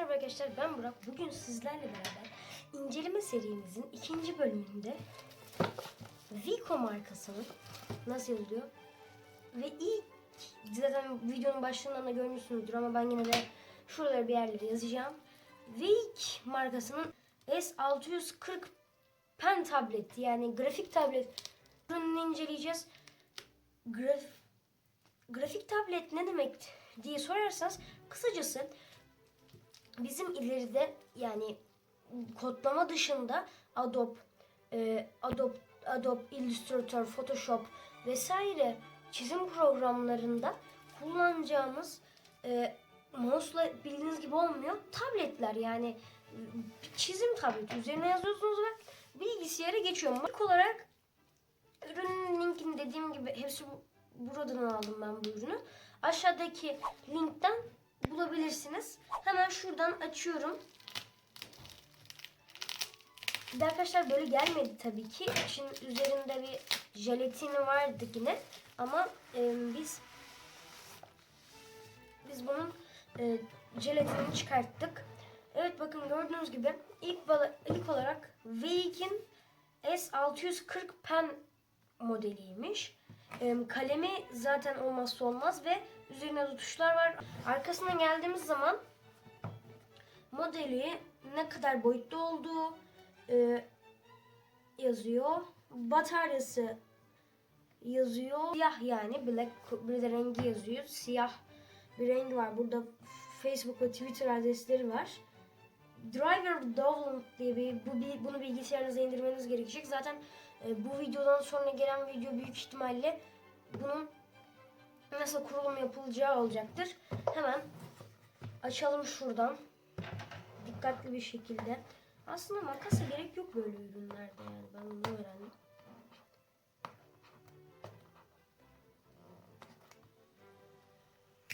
merhaba arkadaşlar ben Burak. Bugün sizlerle beraber inceleme serimizin ikinci bölümünde Vico markasının nasıl yazılıyor ve ilk zaten videonun başlığından da görmüşsünüzdür ama ben yine de şuralara bir yerlere yazacağım. Veik markasının S640 pen tablet yani grafik tablet ürününü inceleyeceğiz. Graf, grafik tablet ne demek diye sorarsanız kısacası bizim ileride yani kodlama dışında Adobe, e, Adobe, Adobe Illustrator, Photoshop vesaire çizim programlarında kullanacağımız e, mouse'la bildiğiniz gibi olmuyor. Tabletler yani çizim tableti üzerine yazıyorsunuz ve bilgisayara geçiyor. İlk olarak ürünün linkini dediğim gibi hepsi bu, buradan aldım ben bu ürünü. Aşağıdaki linkten bulabilirsiniz. Hemen şuradan açıyorum. Bir arkadaşlar böyle gelmedi tabii ki. İçin üzerinde bir jelatini vardı yine. Ama e, biz biz bunun e, jelatinini çıkarttık. Evet bakın gördüğünüz gibi ilk, ilk olarak Veik'in S640 Pen modeliymiş. Kalemi zaten olmazsa olmaz ve üzerine de tuşlar var. Arkasına geldiğimiz zaman modeli ne kadar boyutta olduğu e, yazıyor. Bataryası yazıyor. Siyah yani black bir de rengi yazıyor. Siyah bir rengi var. Burada Facebook ve Twitter adresleri var. Driver Download diye bir, bu, bir bunu bilgisayarınıza indirmeniz gerekecek. Zaten e, bu videodan sonra gelen video büyük ihtimalle bunun nasıl kurulum yapılacağı olacaktır. Hemen açalım şuradan. Dikkatli bir şekilde. Aslında makasa gerek yok böyle ürünlerde yani ben bunu öğrendim.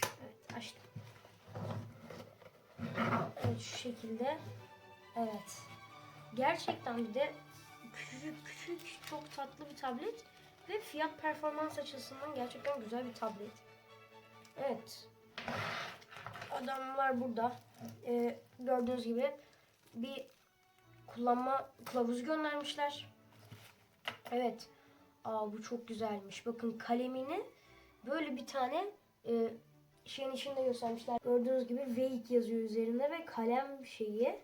Evet açtım. Evet şu şekilde. Evet. Gerçekten bir de küçük küçük çok tatlı bir tablet ve fiyat performans açısından gerçekten güzel bir tablet. Evet. Adamlar burada. Ee, gördüğünüz gibi bir kullanma kılavuzu göndermişler. Evet. Aa bu çok güzelmiş. Bakın kalemini böyle bir tane e, şeyin içinde göstermişler. Gördüğünüz gibi Veik yazıyor üzerinde ve kalem şeyi,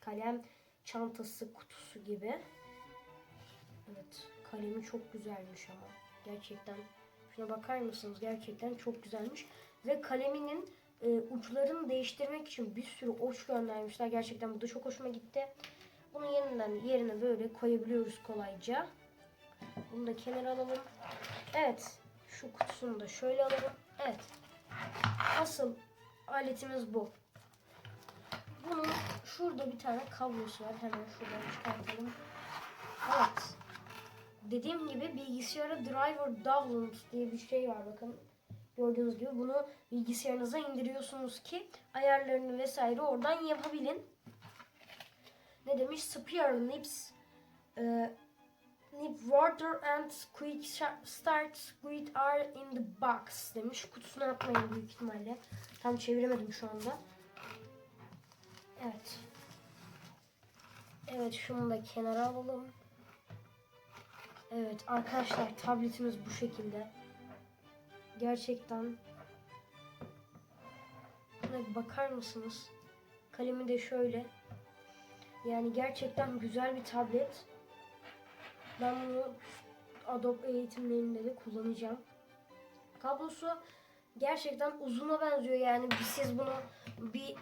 kalem çantası kutusu gibi. Evet, kalemi çok güzelmiş ama gerçekten. Şuna bakar mısınız? Gerçekten çok güzelmiş. Ve kaleminin e, uçlarını değiştirmek için bir sürü uç göndermişler. Gerçekten bu da çok hoşuma gitti. Bunu yeniden yerine böyle koyabiliyoruz kolayca. Bunu da kenara alalım. Evet, şu kutusunu da şöyle alalım. Evet, asıl aletimiz bu. Bunun şurada bir tane kablosu var. Hemen şuradan çıkartalım. Evet. Dediğim gibi bilgisayara driver download diye bir şey var bakın. Gördüğünüz gibi bunu bilgisayarınıza indiriyorsunuz ki ayarlarını vesaire oradan yapabilin. Ne demiş? Spare nips e, nip water and quick start squid are in the box demiş. Kutusuna atmayın büyük ihtimalle. Tam çeviremedim şu anda. Evet. Evet şunu da kenara alalım. Evet arkadaşlar tabletimiz bu şekilde. Gerçekten Buna bakar mısınız? Kalemi de şöyle. Yani gerçekten güzel bir tablet. Ben bunu Adobe eğitimlerinde de kullanacağım. Kablosu gerçekten uzuna benziyor. Yani siz bunu bir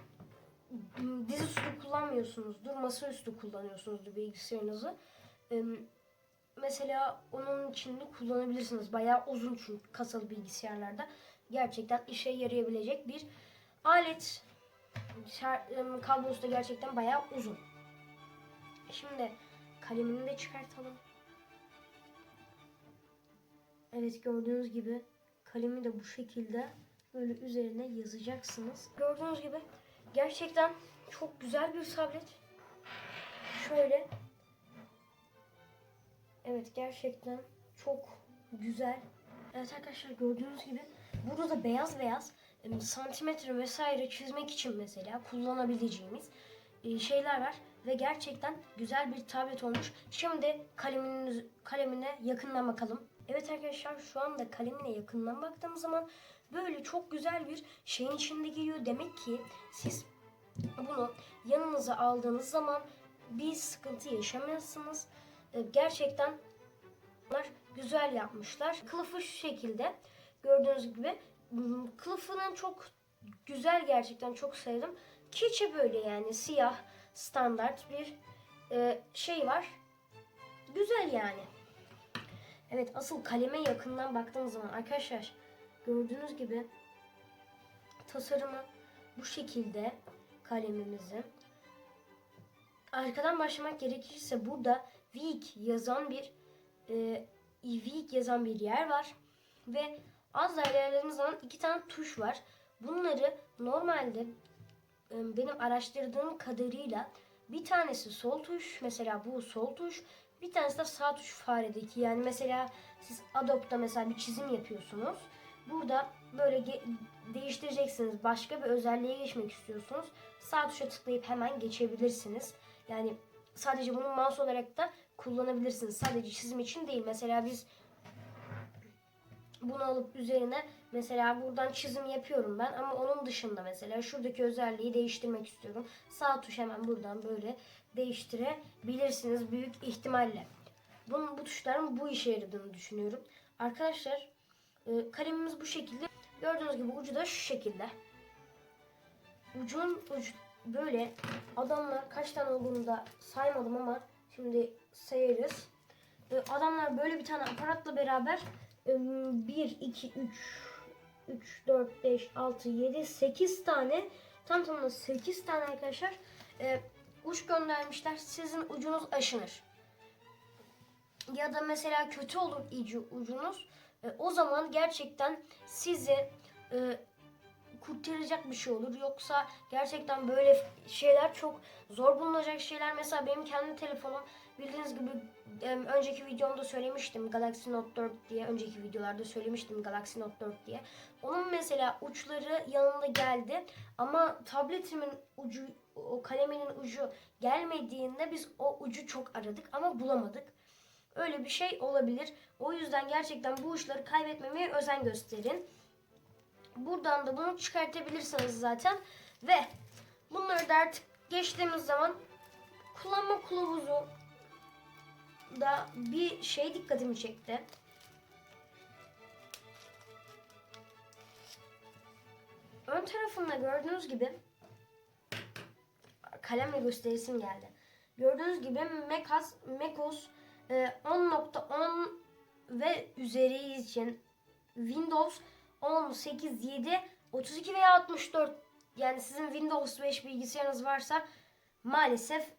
dizüstü kullanmıyorsunuzdur. Masaüstü kullanıyorsunuzdur bilgisayarınızı. Mesela onun içinde kullanabilirsiniz. Bayağı uzun çünkü kasalı bilgisayarlarda. Gerçekten işe yarayabilecek bir alet. Kablosu da gerçekten bayağı uzun. Şimdi kalemini de çıkartalım. Evet gördüğünüz gibi kalemi de bu şekilde böyle üzerine yazacaksınız. Gördüğünüz gibi gerçekten çok güzel bir tablet. Şöyle. Evet gerçekten çok güzel. Evet arkadaşlar gördüğünüz gibi burada da beyaz beyaz e, santimetre vesaire çizmek için mesela kullanabileceğimiz e, şeyler var ve gerçekten güzel bir tablet olmuş. Şimdi kaleminiz, kalemine yakından bakalım. Evet arkadaşlar şu anda kalemine yakından baktığım zaman böyle çok güzel bir şeyin içinde geliyor. Demek ki siz bunu yanınıza aldığınız zaman bir sıkıntı yaşamıyorsunuz. E, Gerçekten güzel yapmışlar. Kılıfı şu şekilde gördüğünüz gibi Hmm, kılıfının çok güzel gerçekten çok sevdim. Keçi böyle yani siyah standart bir e, şey var. Güzel yani. Evet asıl kaleme yakından baktığım zaman arkadaşlar gördüğünüz gibi tasarımı bu şekilde kalemimizin. Arkadan başlamak gerekirse burada Week yazan bir e, Week yazan bir yer var ve az daha ilerlediğimiz zaman iki tane tuş var. Bunları normalde e, benim araştırdığım kadarıyla bir tanesi sol tuş mesela bu sol tuş bir tanesi de sağ tuş faredeki yani mesela siz Adobe'da mesela bir çizim yapıyorsunuz. Burada böyle değiştireceksiniz. Başka bir özelliğe geçmek istiyorsunuz. Sağ tuşa tıklayıp hemen geçebilirsiniz. Yani sadece bunu mouse olarak da kullanabilirsiniz. Sadece çizim için değil. Mesela biz bunu alıp üzerine mesela buradan çizim yapıyorum ben ama onun dışında mesela şuradaki özelliği değiştirmek istiyorum. Sağ tuş hemen buradan böyle değiştirebilirsiniz büyük ihtimalle. Bunun bu tuşların bu işe yaradığını düşünüyorum. Arkadaşlar e, kalemimiz bu şekilde. Gördüğünüz gibi ucu da şu şekilde. Ucun ucu böyle adamlar kaç tane olduğunu da saymadım ama şimdi sayarız. Adamlar böyle bir tane aparatla beraber 1, 2, 3, 3, 4, 5, 6, 7, 8 tane tam tamına 8 tane arkadaşlar e, uç göndermişler. Sizin ucunuz aşınır. Ya da mesela kötü olur iyice ucunuz. E, o zaman gerçekten sizi e, kurtaracak bir şey olur. Yoksa gerçekten böyle şeyler çok zor bulunacak şeyler. Mesela benim kendi telefonum bildiğiniz gibi önceki videomda söylemiştim Galaxy Note 4 diye. Önceki videolarda söylemiştim Galaxy Note 4 diye. Onun mesela uçları yanında geldi. Ama tabletimin ucu, o kaleminin ucu gelmediğinde biz o ucu çok aradık ama bulamadık. Öyle bir şey olabilir. O yüzden gerçekten bu uçları kaybetmemeye özen gösterin. Buradan da bunu çıkartabilirsiniz zaten. Ve bunları da artık geçtiğimiz zaman kullanma kılavuzu da bir şey dikkatimi çekti. Ön tarafında gördüğünüz gibi kalemle gösterisim geldi. Gördüğünüz gibi Macos e, 10.10 ve üzeri için Windows 10, 8, 7, 32 veya 64 yani sizin Windows 5 bilgisayarınız varsa maalesef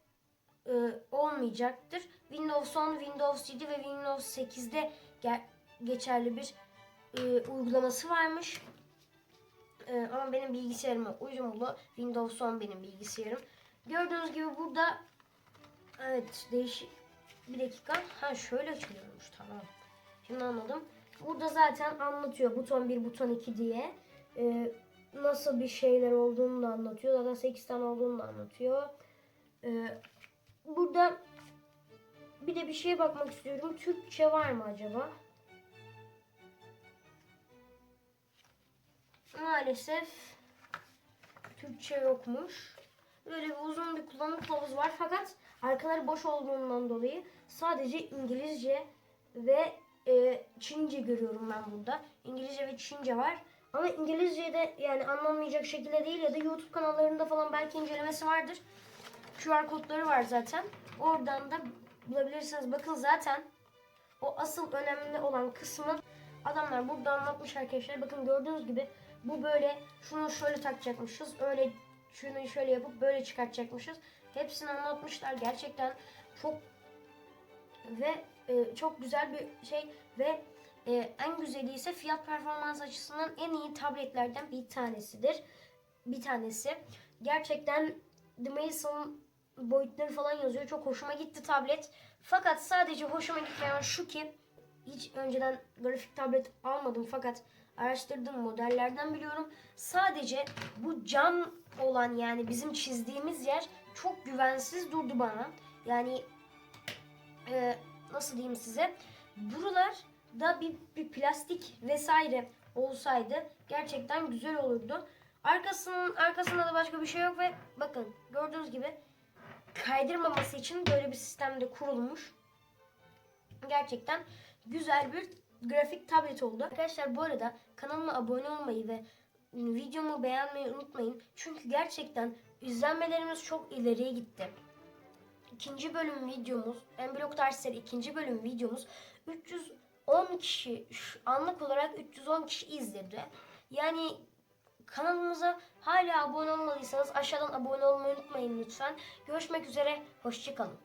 e, olmayacaktır. Windows 10, Windows 7 ve Windows 8'de ge- geçerli bir e, uygulaması varmış. E, ama benim bilgisayarıma uyumlu. Windows 10 benim bilgisayarım. Gördüğünüz gibi burada evet değişik bir dakika. Ha şöyle açılıyormuş tamam. Şimdi anladım. Burada zaten anlatıyor buton 1, buton 2 diye. Ee, nasıl bir şeyler olduğunu da anlatıyor. Zaten 8 tane olduğunu da anlatıyor. Ee, burada bir de bir şeye bakmak istiyorum. Türkçe var mı acaba? Maalesef Türkçe yokmuş. Böyle bir uzun bir kullanım kılavuzu var fakat arkaları boş olduğundan dolayı sadece İngilizce ve e, Çince görüyorum ben burada. İngilizce ve Çince var. Ama İngilizce'de yani anlamayacak şekilde değil ya da YouTube kanallarında falan belki incelemesi vardır. QR kodları var zaten. Oradan da bulabilirsiniz. Bakın zaten o asıl önemli olan kısmı adamlar burada anlatmış arkadaşlar. Bakın gördüğünüz gibi bu böyle şunu şöyle takacakmışız. Öyle şunu şöyle yapıp böyle çıkartacakmışız. Hepsini anlatmışlar. Gerçekten çok ve e, çok güzel bir şey ve e, en güzeli ise fiyat performans açısından en iyi tabletlerden bir tanesidir. Bir tanesi. Gerçekten The Mason boyutları falan yazıyor. Çok hoşuma gitti tablet. Fakat sadece hoşuma gitmeyen şu ki hiç önceden grafik tablet almadım fakat araştırdığım modellerden biliyorum. Sadece bu cam olan yani bizim çizdiğimiz yer çok güvensiz durdu bana. Yani e, nasıl diyeyim size? Buralar da bir, bir plastik vesaire olsaydı gerçekten güzel olurdu. Arkasının arkasında da başka bir şey yok ve bakın gördüğünüz gibi kaydırmaması için böyle bir sistemde kurulmuş. Gerçekten güzel bir grafik tablet oldu. Arkadaşlar bu arada kanalıma abone olmayı ve videomu beğenmeyi unutmayın. Çünkü gerçekten izlenmelerimiz çok ileriye gitti. İkinci bölüm videomuz, Enblok dersleri ikinci bölüm videomuz 310 kişi, anlık olarak 310 kişi izledi. Yani kanalımıza hala abone olmadıysanız aşağıdan abone olmayı unutmayın lütfen. Görüşmek üzere, hoşçakalın.